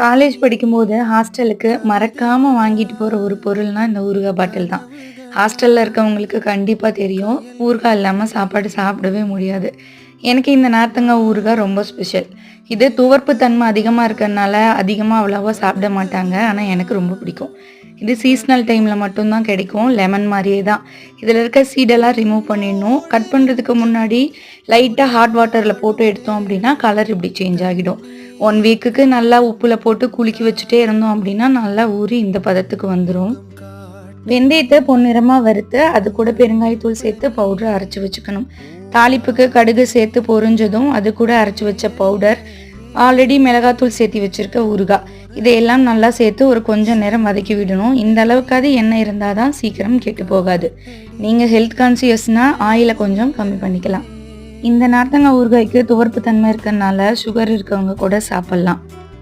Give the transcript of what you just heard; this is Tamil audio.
காலேஜ் படிக்கும்போது ஹாஸ்டலுக்கு மறக்காமல் வாங்கிட்டு போகிற ஒரு பொருள்னா இந்த ஊறுகாய் பாட்டில் தான். ஹாஸ்டலில் இருக்கவங்களுக்கு கண்டிப்பாக தெரியும். ஊறுகாய் இல்லாமல் சாப்பாடு சாப்பிடவே முடியாது. எனக்கு இந்த நார்த்தங்காய் ஊறுகாய் ரொம்ப ஸ்பெஷல் இது துவர்ப்பு தன்மை அதிகமாக இருக்கறனால அதிகமாக அவ்வளோவா சாப்பிட மாட்டாங்க. ஆனால் எனக்கு ரொம்ப பிடிக்கும். இது சீஸ்னல் டைமில் மட்டும்தான் கிடைக்கும். லெமன் மாதிரியே தான். இதில் இருக்க சீடெல்லாம் ரிமூவ் பண்ணிடணும். கட் பண்ணுறதுக்கு முன்னாடி லைட்டாக ஹாட் வாட்டரில் போட்டு எடுத்தோம் அப்படின்னா கலர் இப்படி சேஞ்ச் ஆகிடும். ஒன் வீக்குக்கு நல்லா உப்பில் போட்டு குலுக்கி வச்சுட்டே இருந்தோம் அப்படின்னா நல்லா ஊறி இந்த பதத்துக்கு வந்துடும் வெந்தயத்தை பொன்னிறமாக வறுத்து அது கூட பெருங்காயத்தூள் சேர்த்து பவுடர் அரைச்சி வச்சுக்கணும். தாளிப்புக்கு கடுகு சேர்த்து பொரிஞ்சதும் அது கூட அரைச்சி வச்ச பவுடர் ஆல்ரெடி மிளகாத்தூள் சேர்த்து வச்சிருக்க ஊறுகாய். இதையெல்லாம் நல்லா சேர்த்து ஒரு கொஞ்சம் நேரம் வதக்கி விடணும். இந்த அளவுக்காவது எண்ணெய் இருந்தால் தான் சீக்கிரம் கெட்டு போகாது. நீங்கள் ஹெல்த் கான்சியஸ்னால் ஆயிலை கொஞ்சம் கம்மி பண்ணிக்கலாம். இந்த நார்த்தங்காய் ஊறுகாய்க்கு துவர்ப்பு தன்மை இருக்கிறதுனால சுகர் இருக்கவங்க கூட சாப்பிட்லாம்.